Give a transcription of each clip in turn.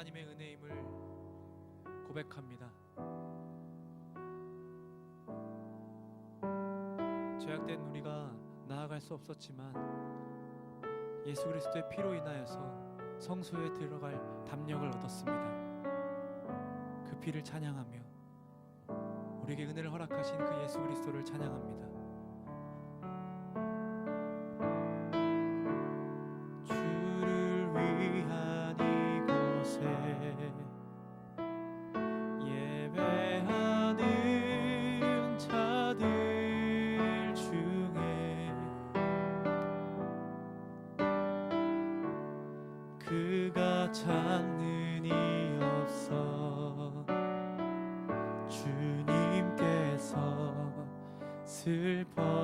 하나님의 은혜임을 고백합니다. 죄악된 우리가 나아갈 수 없었지만 예수 그리스도의 피로 인하여서 성소에 들어갈 담력을 얻었습니다. 그 피를 찬양하며 우리에게 은혜를 허락하신 그 예수 그리스도를 찬양합니다. 찾는 이 없어. 주님께서 슬퍼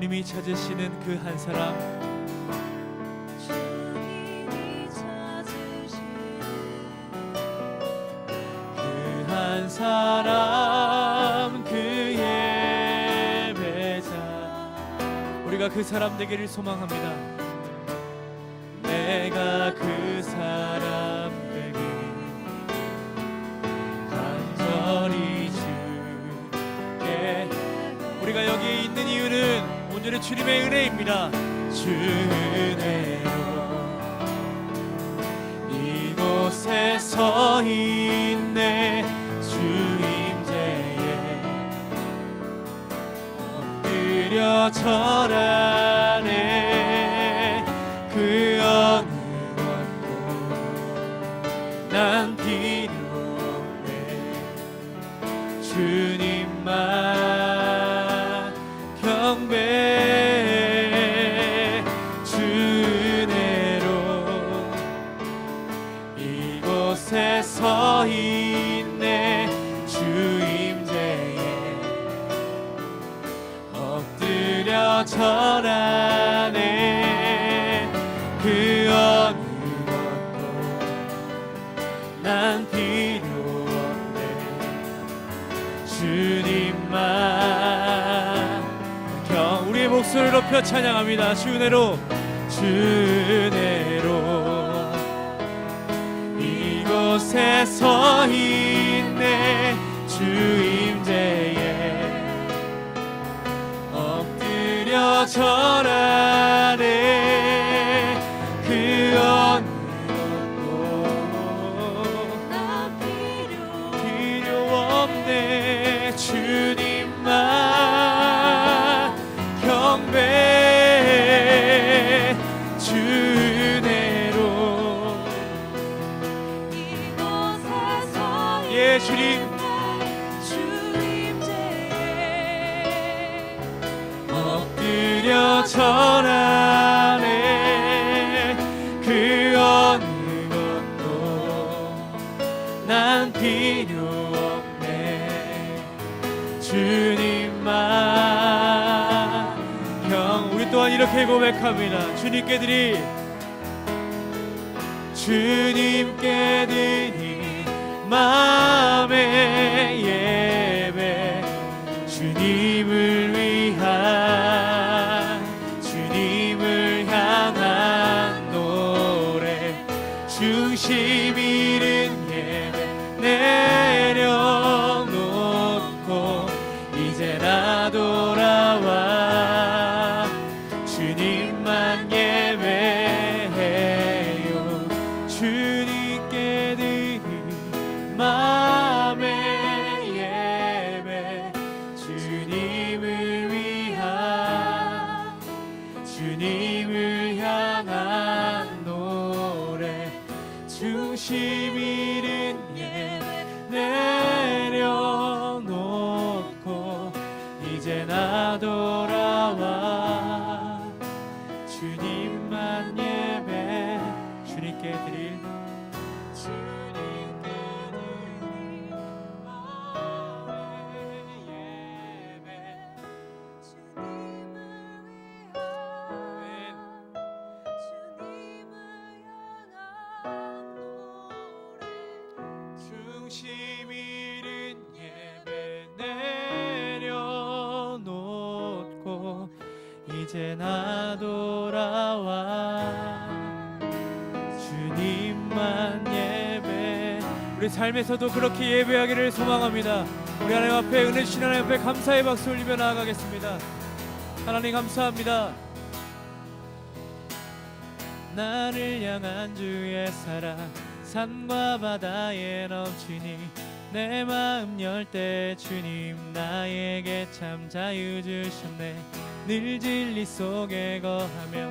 주님이 찾으시는 그 한 사람. 그 한 사람 그 예배자. 우리가 그 사람 되기를 소망합니다. 내가 그 온전히 주님의 은혜입니다. 주 은혜로 이곳에 서 있네 주임제에 엎드려 절하네 그 어느 것도 난 필요 없네 주님만 높여 찬양합니다. 주 은혜로 주 은혜로. 이곳에 서있 전하네. 그 어느 것도 난 필요 없네. 주님만 형 우리 또한 이렇게 고백합니다. 주님께 드리 주님께 드리 마음의 주님 삶에서도 그렇게 예배하기를 소망합니다. 우리 하나님 앞에 은혜 주신 하나님 앞에 감사의 박수 올리며 나아가겠습니다. 하나님 감사합니다. 나를 향한 주의 사랑 산과 바다에 넘치니 내 마음 열 때 주님 나에게 참 자유 주셨네. 늘 진리 속에 거하며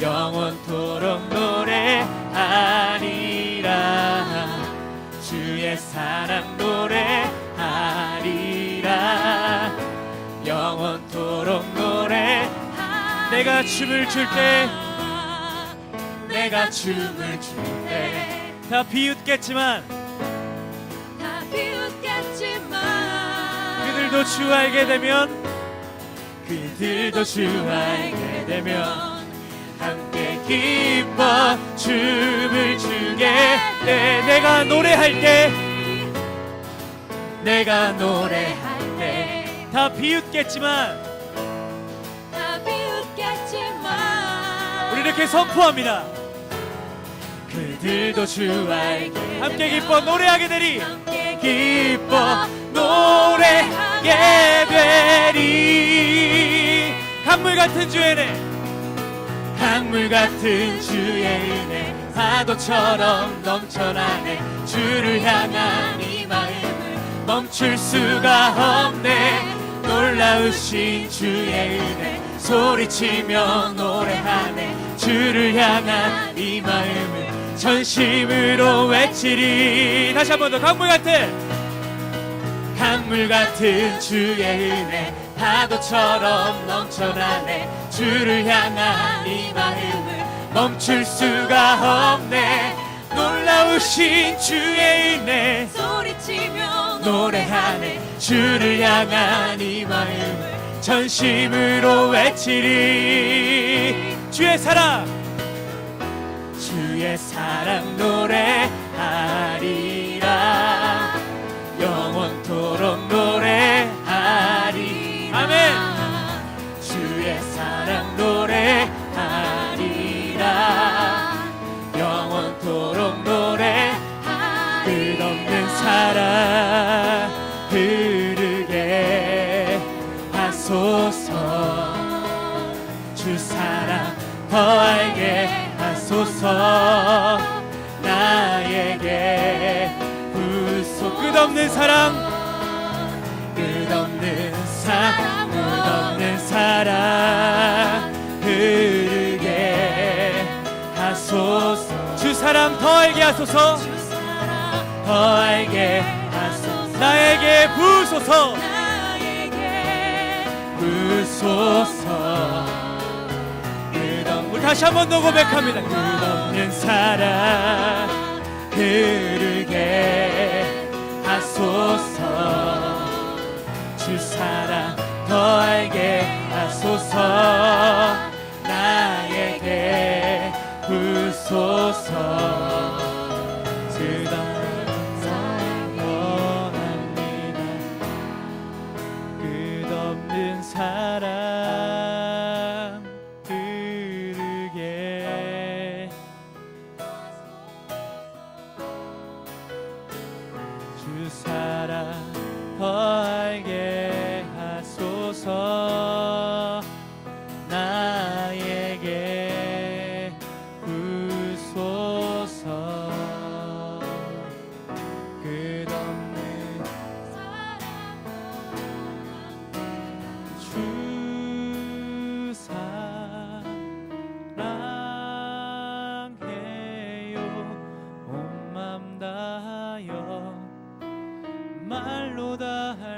영원토록 노래하리라. 주의 사랑 노래하리라. 영원토록 노래 내가 춤을 출 때 내가 춤을 출 때. 다 비웃겠지만 다 비웃겠지만 그들도 주 알게 되면 그들도 주 알게 되면 함께 기뻐 춤을 추게. 돼 내가 노래할 때 내가 노래할 때 다 비웃겠지만. 다 비웃겠지만. 우리 이렇게 선포합니다. 그들도 주 알게 함께 기뻐 노래하게 되리. 함께 기뻐 노래하게 되리. 강물 같은 은혜 강물 같은 주의 은혜 파도처럼 넘쳐나네. 주를 향한 이 마음을 멈출 수가 없네. 놀라우신 주의 은혜 소리치며 노래하네. 주를 향한 이 마음을 전심으로 외치리. 다시 한 번 더 강물 같은. 강물 같은 주의 은혜 파도처럼 넘쳐나네 주를 향한 이 마음을 멈출 수가 없네. 놀라우신 주의 은혜 소리치며 노래하네. 주를 향한 이 마음을 전심으로 외치리. 주의 사랑. 주의 사랑 노래하리 사랑. 끝없는 사랑 끝없는 사랑 흐르게 하소서. 주 사랑 더 알게 하소서. 더 알게 하소서. 나에게 부소서. 부소서. 우리 다시 한 번 더 고백합니다. 끝없는 사랑 흐르게 하소서. 주 사랑 더 알게 하소서. 나에게 부소서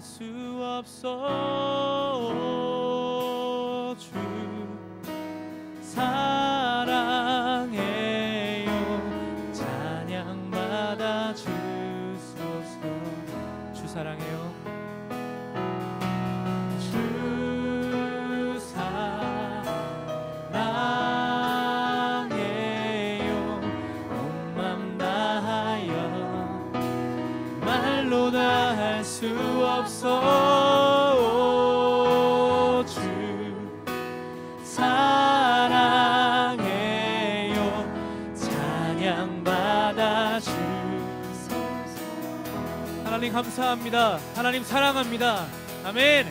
수 없어 하나님 감사합니다. 하나님 사랑합니다. 아멘.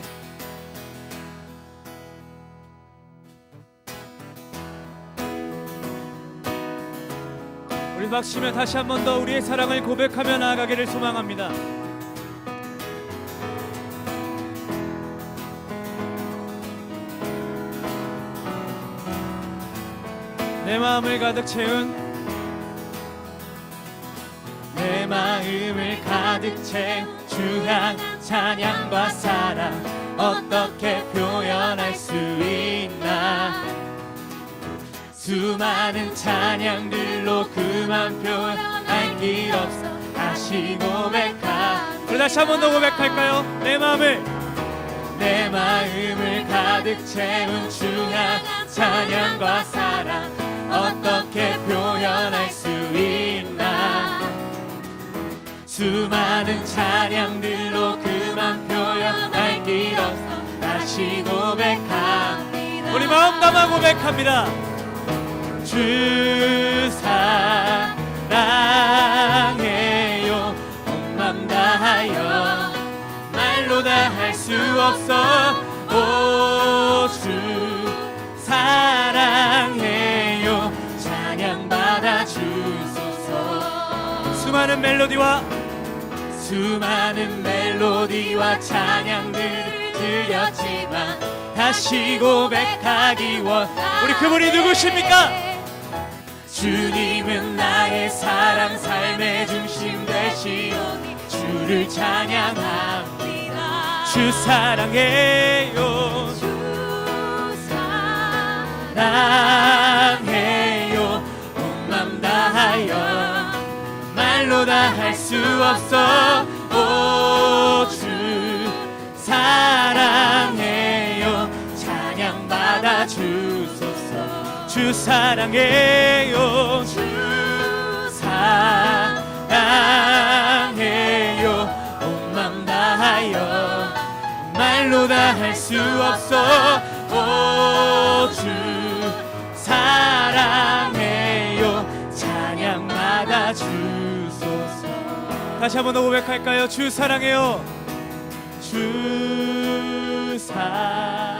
우리 박시면 다시 한 번 더 우리의 사랑을 고백하며 나아가기를 소망합니다. 내 마음을 가득 채운 채운 주향 찬양과 사랑 어떻게 표현할 수 있나? 수많은 찬양들로 그만 표현할 길 없어 다시 고백하 우리 다시 한 번 더 고백할까요? 내 마음을. 내 마음을 가득 채운 주향 찬양과 사랑 어떻게 표현할 수 있나 수많은 찬양들로 그만 표현할 길 없어. 다시 고백합니다. 우리 마음 담아 고백합니다. 주 사랑해요. 온맘 다하여. 말로 다 할 수 없어. 오주 사랑해요. 찬양 받아 주소서. 수많은 멜로디와 수많은 멜로디와 찬양들을 주님은 나의 사랑 삶의 중심 되시오니 주를 찬양합니다. 주 사랑해요 수 없어. 오 주 사랑해요. 찬양 받아 주소서. 주 사랑해요. 주 사랑해요. 온맘 다하여. 말로 다 할 수 없어. 오 주 다시 한번 더 고백할까요? 주 사랑해요. 주 사랑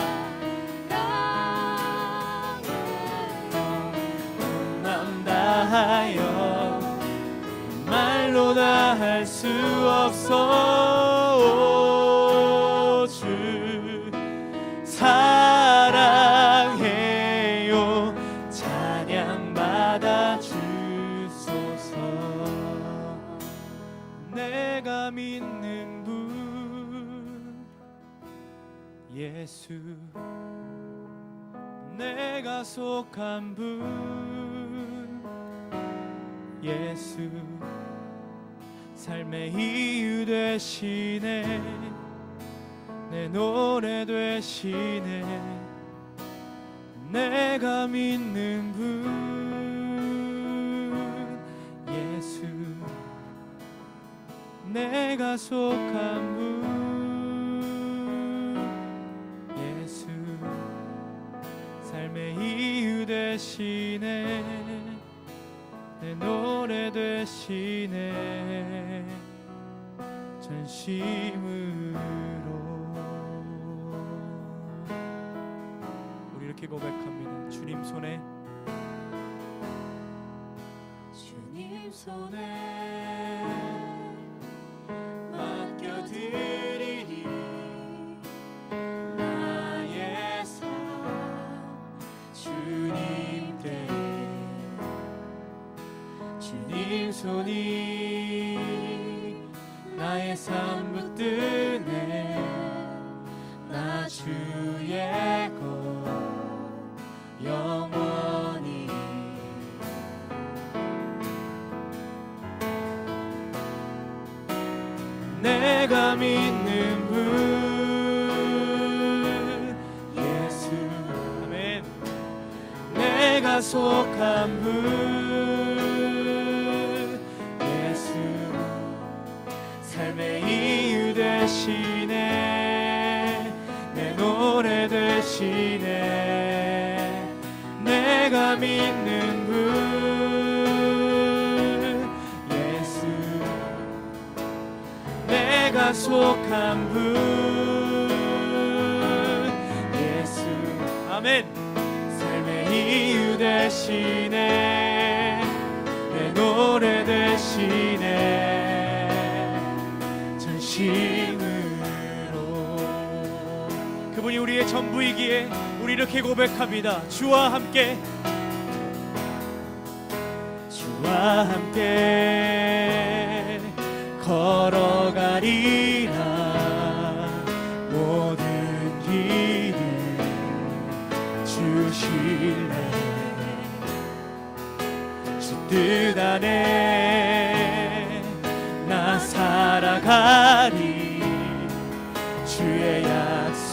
맘 다하여 말로 다 할 수 없어 예수 내가 속한 분 예수 삶의 이유 되시네. 내 노래 되시네. 내가 믿는 분 예수 내가 속한 분 되시네 내 노래 되시네 전심으로. 우리 이렇게 고백합니다. 주님 손에. 주님 손에 손이 나의 삶 붙드네. 나 주의 것 영원히. 내가 믿는 분 예수. 아멘. 내가 속한 분 되시네 내가 믿는 분 예수. 내가 속한 분 예수. 아멘. 삶의 이유 되시네 그분이 우리의 전부이기에 우리 이렇게 고백합니다. 주와 함께. 주와 함께 걸어가리라. 모든 길을 주실래. 주뜻 안에 나 살아가리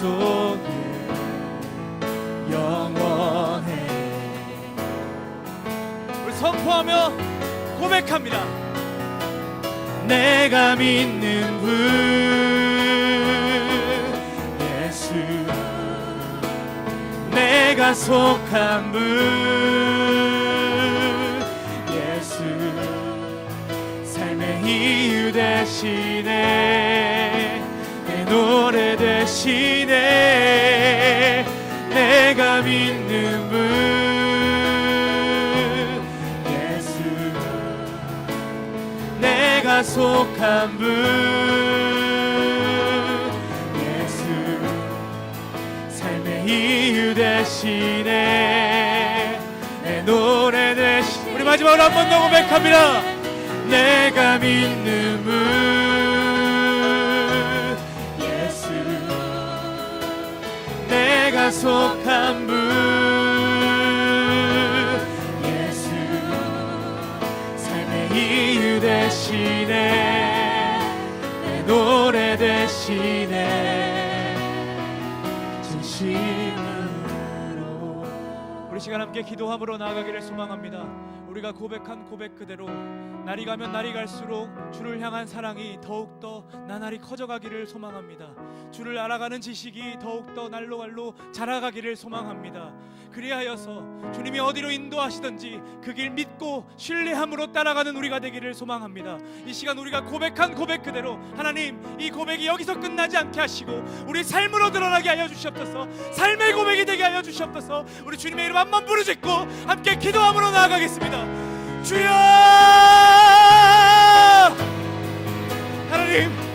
속은 영원해. 우리 선포하며 고백합니다. 내가 믿는 분 예수 내가 속한 분 예수 삶의 이유 되시네 믿는 분. 예수 내가 속한 분. 예수 삶의 이유 되시네 내 노래 되시 우리 마지막으로 한 번 더 고백합니다. 내가 믿는 분 속한 분 시간 함께 기도함으로 나아가기를 소망합니다. 우리가 고백한 고백 그대로 날이 가면 날이 갈수록 주를 향한 사랑이 더욱더 나날이 커져가기를 소망합니다. 주를 알아가는 지식이 더욱더 날로 날로 자라가기를 소망합니다. 그리하여서 주님이 어디로 인도하시든지 그 길 믿고 신뢰함으로 따라가는 우리가 되기를 소망합니다. 이 시간 우리가 고백한 고백 그대로 하나님 이 고백이 여기서 끝나지 않게 하시고 우리 삶으로 드러나게 하여 주시옵소서. 삶의 고백이 되게 하여 주시옵소서. 우리 주님의 이름 한번 부르짖고 함께 기도함으로 나아가겠습니다. 주여! 하나님